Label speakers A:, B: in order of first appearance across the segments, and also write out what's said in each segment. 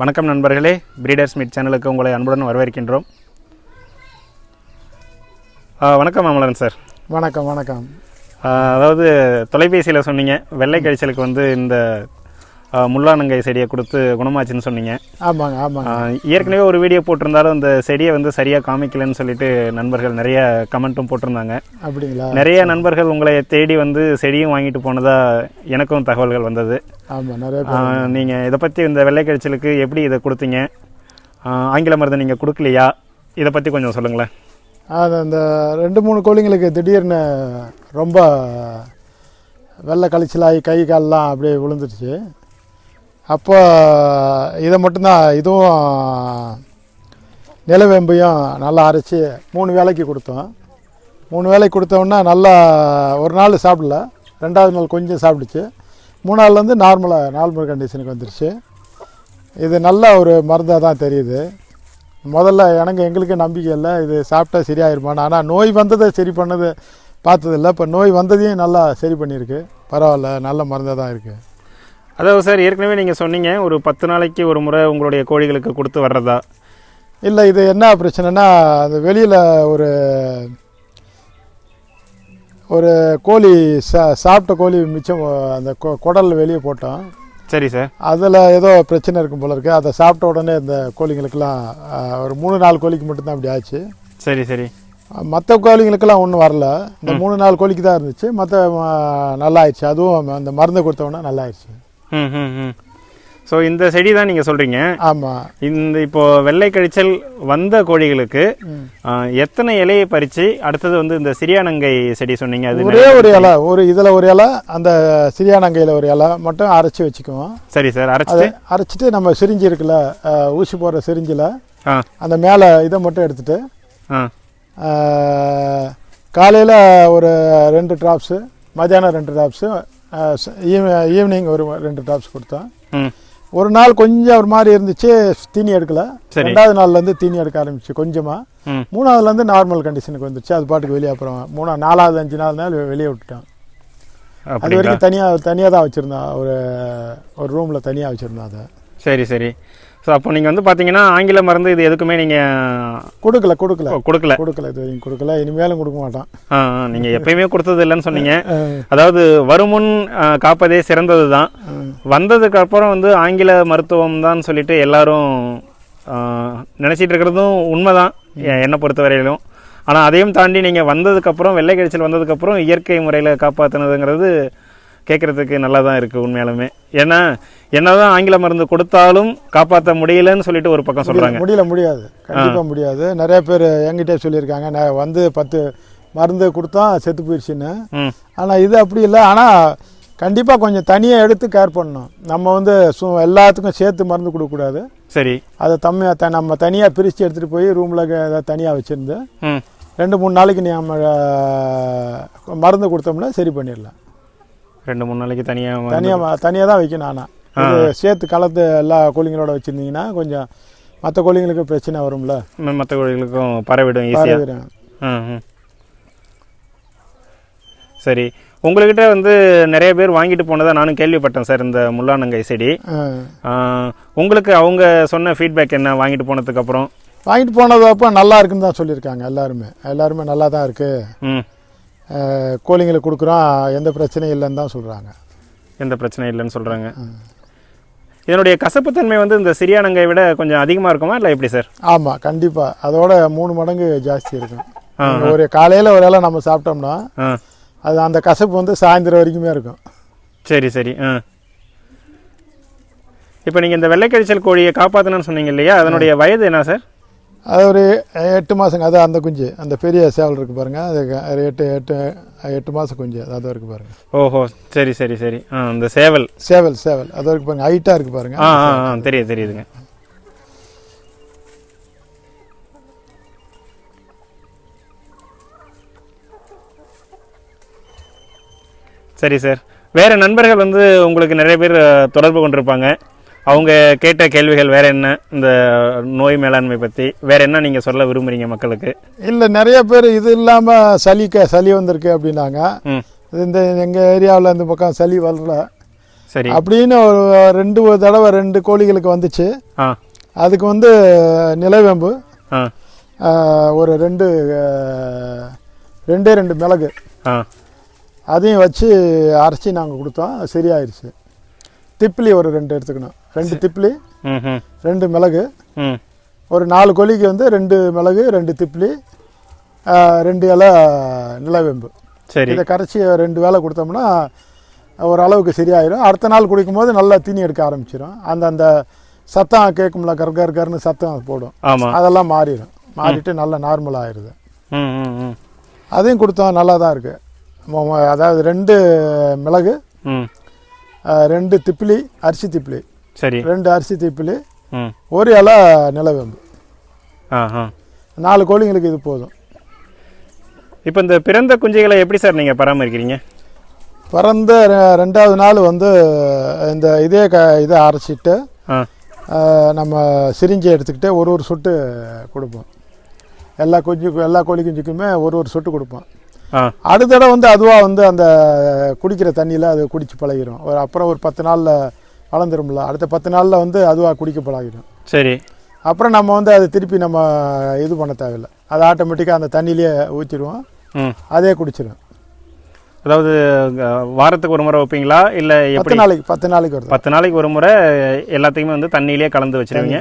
A: வணக்கம் நண்பர்களே breeders meet சேனலுக்கு உங்களை அன்புடன் வரவேற்கின்றோம். வணக்கம் அமலன் சார்.
B: வணக்கம் வணக்கம்.
A: அதாவது தொலைபேசியில் சொன்னீங்க வெள்ளை கழிச்சலுக்கு வந்து இந்த முள்ளானங்கை செடியை கொடுத்து குணமாச்சுன்னு சொன்னீங்க.
B: ஆமாங்க ஆமாங்க.
A: ஏற்கனவே ஒரு வீடியோ போட்டிருந்தாலும் இந்த செடியை வந்து சரியாக காமிக்கலன்னு சொல்லிட்டு நண்பர்கள் நிறைய கமெண்ட்டும் போட்டிருந்தாங்க.
B: அப்படிங்களா?
A: நிறைய நண்பர்கள் உங்களை தேடி வந்து செடியும் வாங்கிட்டு போனதா எனக்கும் தகவல்கள் வந்தது.
B: ஆமாம் நிறைய
A: நீங்கள் இதை பற்றி இந்த வெள்ளை கழிச்சலுக்கு எப்படி இதை கொடுத்தீங்க? ஆங்கில மருந்து நீங்கள் கொடுக்கலையா? இதை பற்றி கொஞ்சம் சொல்லுங்களேன்.
B: அது அந்த ரெண்டு மூணு கோழிங்களுக்கு திடீர்னு ரொம்ப வெள்ளை கழிச்சலாகி கை கால்லாம் அப்படியே விழுந்துருச்சு அப்போ இதை மட்டும்தான் இதுவும் நிலவேம்பையும் நல்லா அரைச்சி மூணு வேலைக்கு கொடுத்தோம். மூணு வேளைக்கு கொடுத்தோன்னா நல்லா ஒரு நாள் சாப்பிடல. ரெண்டாவது நாள் கொஞ்சம் சாப்பிடுச்சு. மூணாவதுலேருந்து நார்மலாக நார்மல் கண்டிஷனுக்கு வந்துருச்சு. இது நல்ல ஒரு மருந்தாக தான் தெரியுது. முதல்ல எனக்கு எங்களுக்கு நம்பிக்கை இல்லை. இது சாப்பிட்டா சரியாயிருமான்னு. ஆனால் நோய் வந்ததை சரி பண்ணது பார்த்ததில்ல. இப்போ நோய் வந்ததையும் நல்லா சரி பண்ணியிருக்கு. பரவாயில்ல நல்ல மருந்தாக தான் இருக்குது
A: அதாவது சார் ஏற்கனவே நீங்கள் சொன்னீங்க ஒரு பத்து நாளைக்கு ஒரு முறை உங்களுடைய கோழிகளுக்கு கொடுத்து வர்றதா?
B: இல்லை இது என்ன பிரச்சனைனா அது வெளியில் ஒரு ஒரு கோழி சா சாப்பிட்ட கோழி மிச்சம் அந்த கொ- குடல் வெளியே போட்டோம்.
A: சரி சார்.
B: அதில் ஏதோ பிரச்சனை இருக்கும் போல இருக்குது அதை சாப்பிட்ட உடனே இந்த கோழிங்களுக்கெல்லாம் ஒரு மூணு நாலு கோழிக்கு மட்டும்தான் அப்படி ஆச்சு.
A: சரி சரி.
B: மற்ற கோழிங்களுக்கெல்லாம் ஒன்றும் வரல. இந்த மூணு நாலு கோழிக்கு தான் இருந்துச்சு. மற்ற நல்லா ஆயிடுச்சு அதுவும் அந்த மருந்து கொடுத்தோன்னா நல்லா ஆயிடுச்சு
A: ஸோ இந்த செடி தான் நீங்கள் சொல்கிறீங்க
B: ஆமாம்
A: இந்த இப்போ வெள்ளை கழிச்சல் வந்த கோழிகளுக்கு எத்தனை இலையை பறித்து அடுத்தது வந்து இந்த சிறியானங்கை செடி சொன்னீங்க அது
B: ஒரே ஒரு இலை ஒரு இதில் ஒரு இலை அந்த சிறியானங்கையில் ஒரு இலை மட்டும் அரைச்சி வச்சுக்குவோம்.
A: சரி சார்
B: அதை
A: அரைச்சிட்டு
B: நம்ம சிரிஞ்சி இருக்குல்ல ஊசி போடுற சிரிஞ்சில்
A: ஆ.
B: அந்த மேலே இதை மட்டும் எடுத்துட்டு காலையில் ஒரு ரெண்டு ட்ராப்ஸு மத்தியானம் ரெண்டு ட்ராப்ஸு ஈவினிங் ஒரு ரெண்டு ட்ராப்ஸ் கொடுத்தோம்
A: ம்.
B: ஒரு நாள் கொஞ்சம் ஒரு மாதிரி இருந்துச்சு தீனி எடுக்கல. ரெண்டாவது நாள்லேருந்து தீனி எடுக்க ஆரம்பிச்சு கொஞ்சமாக மூணாவதுலேருந்து நார்மல் கண்டிஷனுக்கு வந்துருச்சு. அது பாட்டுக்கு வெளியே அப்புறம் மூணா நாலாவது அஞ்சு நாள் நாள் வெளியே விட்டுட்டோம் அது வரைக்கும் தனியாக தனியாக தான் வச்சுருந்தோம் ஒரு ஒரு ரூமில் தனியாக வச்சுருந்தோம் அதை.
A: சரி சரி. ஸோ அப்போ நீங்கள் வந்து பார்த்தீங்கன்னா ஆங்கில மருந்து இது எதுக்குமே நீங்கள்
B: கொடுக்கல கொடுக்கல.
A: கொடுக்கல.
B: கொடுக்கல இது வரைக்கும் கொடுக்கல. இனிமேலும் கொடுக்க மாட்டோம்
A: ஆ நீங்கள் எப்பயுமே கொடுத்தது இல்லைன்னு சொன்னீங்க. அதாவது வருமுன் காப்பதே சிறந்தது தான். வந்ததுக்கு அப்புறம் வந்து ஆங்கில மருத்துவம் தான் சொல்லிட்டு எல்லாரும் நினைச்சிட்டு இருக்கிறதும் உண்மைதான் என்னை பொறுத்த வரையிலும் ஆனால் அதையும் தாண்டி நீங்கள் வந்ததுக்கப்புறம் வெள்ளை கழிச்சல் வந்ததுக்கப்புறம் இயற்கை முறையில் காப்பாற்றினதுங்கிறது கேட்குறதுக்கு நல்லா தான் இருக்குது உண்மையாலுமே. ஏன்னா என்னதான் ஆங்கில மருந்து கொடுத்தாலும் காப்பாற்ற முடியலன்னு சொல்லிட்டு ஒரு பக்கம் சொல்கிறாங்க
B: முடியல முடியாது. கண்டிப்பாக முடியாது. நிறைய பேர் என்கிட்டே சொல்லியிருக்காங்க. நான் வந்து பத்து மருந்து கொடுத்தா செத்து போயிடுச்சுன்னு. ஆனால் இது அப்படி இல்லை. ஆனால் கண்டிப்பாக கொஞ்சம் தனியாக எடுத்து கேர் பண்ணணும். நம்ம வந்து சு எல்லாத்துக்கும் சேர்த்து மருந்து கொடுக்கக்கூடாது.
A: சரி.
B: அதை தம்மையாக த நம்ம தனியாக பிரித்து எடுத்துகிட்டு போய் ரூமில் தனியாக வச்சுருந்து ரெண்டு மூணு நாளைக்கு நம்ம மருந்து கொடுத்தோம்னா சரி பண்ணிடலாம்.
A: ரெண்டு மூணு நாளைக்கு தனியாக
B: தனியாக தனியாக தான் வைக்கணும் ஆனால் சேர்த்து கலந்து எல்லா கோழிங்களோட வச்சுருந்தீங்கன்னா கொஞ்சம் மற்ற கோழிங்களுக்கு பிரச்சனை வரும்ல.
A: மற்ற கோழிகளுக்கும் பரவிடும் ஈஸியாக. சரி. உங்கள்கிட்ட வந்து நிறைய பேர் வாங்கிட்டு போனதா நானும் கேள்விப்பட்டேன் சார் இந்த முள்ளானங்கை செடி. உங்களுக்கு அவங்க சொன்ன ஃபீட்பேக் என்ன? வாங்கிட்டு போனதுக்கப்புறம்
B: வாங்கிட்டு போனது அப்போ நல்லா இருக்குன்னு தான் சொல்லியிருக்காங்க எல்லாருமே. எல்லாருமே நல்லா தான் இருக்குது
A: ம்.
B: கோழிங்களுக்கு கொடுக்குறோம் எந்த பிரச்சனையும் இல்லைன்னு தான் சொல்கிறாங்க
A: எந்த பிரச்சனையும் இல்லைன்னு சொல்கிறாங்க இதனுடைய கசப்புத்தன்மை வந்து இந்த சிறியானங்கை விட கொஞ்சம் அதிகமாக இருக்குமா இல்லை எப்படி சார்?
B: ஆமாம் கண்டிப்பாக அதோட மூணு மடங்கு ஜாஸ்தி இருக்கும் ஒரு காலையில் ஒரு இலை நம்ம சாப்பிட்டோம்னா அது அந்த கசப்பு வந்து சாயந்தரம் வரைக்குமே இருக்கும்.
A: சரி சரி. ஆ. இப்போ நீங்கள் இந்த வெள்ளைக்கரிசல் கோழியை காப்பாற்றணும்னு சொன்னீங்க இல்லையா? அதனுடைய வயது என்ன சார்?
B: அது ஒரு எட்டு மாதங்க அது அந்த குஞ்சு. அந்த பெரிய சேவல் இருக்குது பாருங்கள் அது எட்டு எட்டு எட்டு மாதம் குஞ்சு. அது அது இருக்குது பாருங்கள்
A: ஓஹோ. சரி சரி சரி. ஆ இந்த சேவல்.
B: சேவல் சேவல். அது இருக்குது பாருங்கள் ஹைட்டாக இருக்குது பாருங்கள்
A: ஆ ஆ ஆ. தெரியுது தெரியுதுங்க. சரி சார். வேற நண்பர்கள் வந்து உங்களுக்கு நிறைய பேர் தொடர்பு கொண்டிருப்பாங்க. அவங்க கேட்ட கேள்விகள் வேற என்ன? இந்த நோய் மேலாண்மை பற்றி வேற என்ன நீங்கள் சொல்ல விரும்புறீங்க மக்களுக்கு?
B: இல்லை நிறைய பேர் இது இல்லாமல் சளி க சளி வந்திருக்கு அப்படின்னாங்க. இந்த எங்கள் ஏரியாவில் இந்த பக்கம் சளி வரல.
A: சரி.
B: அப்படின்னு ஒரு ரெண்டு தடவை ரெண்டு கோழிகளுக்கு வந்துச்சு.
A: ஆ.
B: அதுக்கு வந்து நிலவேம்பு. ஒரு ரெண்டு ரெண்டே ரெண்டு மிளகு.
A: ஆ.
B: அதையும் வச்சு அரைச்சி நாங்கள் கொடுத்தோம். சரியாயிருச்சு. திப்பிலி ஒரு ரெண்டு எடுத்துக்கணும். ரெண்டு திப்பிலி ரெண்டு மிளகு. ஒரு நாலு கோழிக்கு வந்து ரெண்டு மிளகு ரெண்டு திப்பிலி ரெண்டு இலை நிலவேம்பு.
A: சரி.
B: இதை கரைச்சி ரெண்டு வேளை கொடுத்தோம்னா ஓரளவுக்கு சரியாயிரும். அடுத்த நாள் குடிக்கும்போது நல்லா தீனி எடுக்க ஆரம்பிச்சிடும் அந்த அந்த சத்தம் கேட்கும்ல கர் கர் கர்னு சத்தம் போடும். அதெல்லாம் மாறிடும் மாறிட்டு நல்லா நார்மல் ஆயிடுது. அதையும் கொடுத்தோம் நல்லா தான் இருக்குது அதாவது ரெண்டு மிளகு ரெண்டு திப்பிலி அரிசி திப்பிலி.
A: சரி.
B: ரெண்டு அரிசி திப்பிலி
A: ம்.
B: ஒரு இலை நிலவேம்பு.
A: ஆ ஆ
B: நாலு கோழிங்களுக்கு இது போதும்.
A: இப்போ இந்த பிறந்த குஞ்சுகளை எப்படி சார் நீங்கள் பராமரிக்கிறீங்க?
B: பிறந்த ரெண்டாவது நாள் வந்து இந்த இதே க இதை அரைச்சிட்டு நம்ம சிரிஞ்சி எடுத்துக்கிட்டு ஒரு ஒரு சொட்டு கொடுப்போம். எல்லா குஞ்சுக்கும் எல்லா கோழி குஞ்சுக்குமே ஒரு ஒரு சொட்டு கொடுப்போம். அடுத்த தடவை வந்து அதுவாக வந்து அந்த குடிக்கிற தண்ணியில் அது குடிச்சு பழகிடும் ஒரு அப்புறம் ஒரு பத்து நாளில் வளர்ந்துரும்ல. அடுத்த பத்து நாளில் வந்து அதுவாக குடிக்க பழகிடும்.
A: சரி.
B: அப்புறம் நம்ம வந்து அதை திருப்பி நம்ம இது பண்ண தேவையில்லை. அது ஆட்டோமேட்டிக்காக அந்த தண்ணியிலேயே ஊற்றிடுவோம்
A: ம்.
B: அதே குடிச்சிடும்
A: அதாவது வாரத்துக்கு ஒரு முறை வைப்பீங்களா? இல்லை
B: பத்து நாளைக்கு பத்து நாளைக்கு வருது
A: பத்து நாளைக்கு ஒரு முறை எல்லாத்தையுமே வந்து தண்ணியிலே கலந்து வச்சிருவீங்க.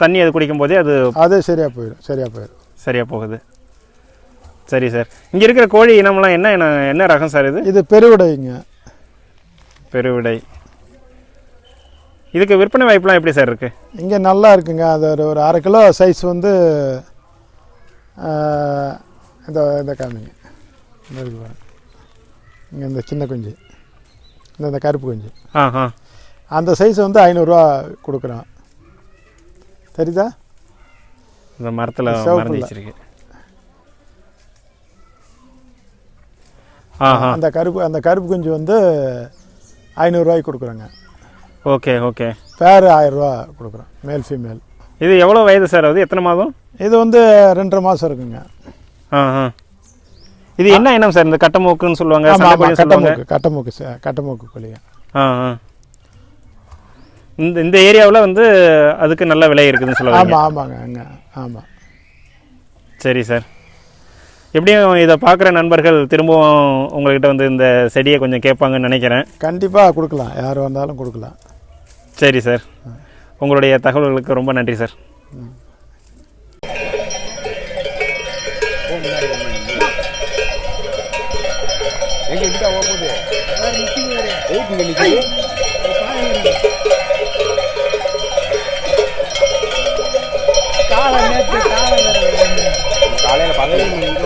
A: தண்ணி அது குடிக்கும் போதே அது
B: அதே சரியாக போயிடும் சரியாக போயிடும்
A: சரியாக போகுது. சரி சார் இங்கே இருக்கிற கோழி இனம்லாம் என்ன என்ன ரகம் சார் இது?
B: இது பெருவிடைங்க.
A: பெருவிடை. இதுக்கு விற்பனை வாய்ப்புலாம் எப்படி சார் இருக்குது
B: இங்கே நல்லா இருக்குங்க. அது ஒரு ஒரு அரை கிலோ சைஸ் வந்து இந்த இந்த காமிங்க. இந்த இருக்கு பாருங்க. இங்கே இந்த சின்ன குஞ்சு. இந்த இந்த கருப்பு குஞ்சு.
A: ஆ ஆ.
B: அந்த சைஸ் வந்து ஐநூறுரூவா கொடுக்குறோம் தெரியுதா?
A: இந்த மரத்தில்
B: சிவப்புல. அந்த கருப்பு அந்த கருப்பு குஞ்சு வந்து ஐநூறுரூவாய்க்கு கொடுக்குறோங்க.
A: Okay okay.
B: பேர் ஆயிரரூவா கொடுக்குறோம் மேல் ஃபீமேல்
A: இது எவ்வளோ வயது சார் ஆகுது எத்தனை மாதம்?
B: இது வந்து ரெண்டரை மாதம் இருக்குங்க.
A: ஆ ஆ இது என்ன இனம் சார்? இந்த கட்டமூக்குன்னு சொல்லுவாங்க
B: கட்டமூக்கு கட்டமூக்கு ச- கட்டமூக்கு கோழிங்க
A: ஆ ஆ இந்த இந்த ஏரியாவில் வந்து அதுக்கு நல்ல விலை இருக்குதுன்னு சொல்லுவாங்க.
B: ஆமாம் ஆமாங்க அங்கே ஆமாம்
A: சரி சார். எப்படியும் இதை பார்க்குற நண்பர்கள் திரும்பவும் உங்கள்கிட்ட வந்து இந்த செடியை கொஞ்சம் கேட்பாங்கன்னு நினைக்கிறேன்.
B: கண்டிப்பாக கொடுக்கலாம். யார் வந்தாலும் கொடுக்கலாம்.
A: சரி சார். உங்களுடைய தகவல்களுக்கு ரொம்ப நன்றி சார்.
C: காலையில் பதினஞ்சு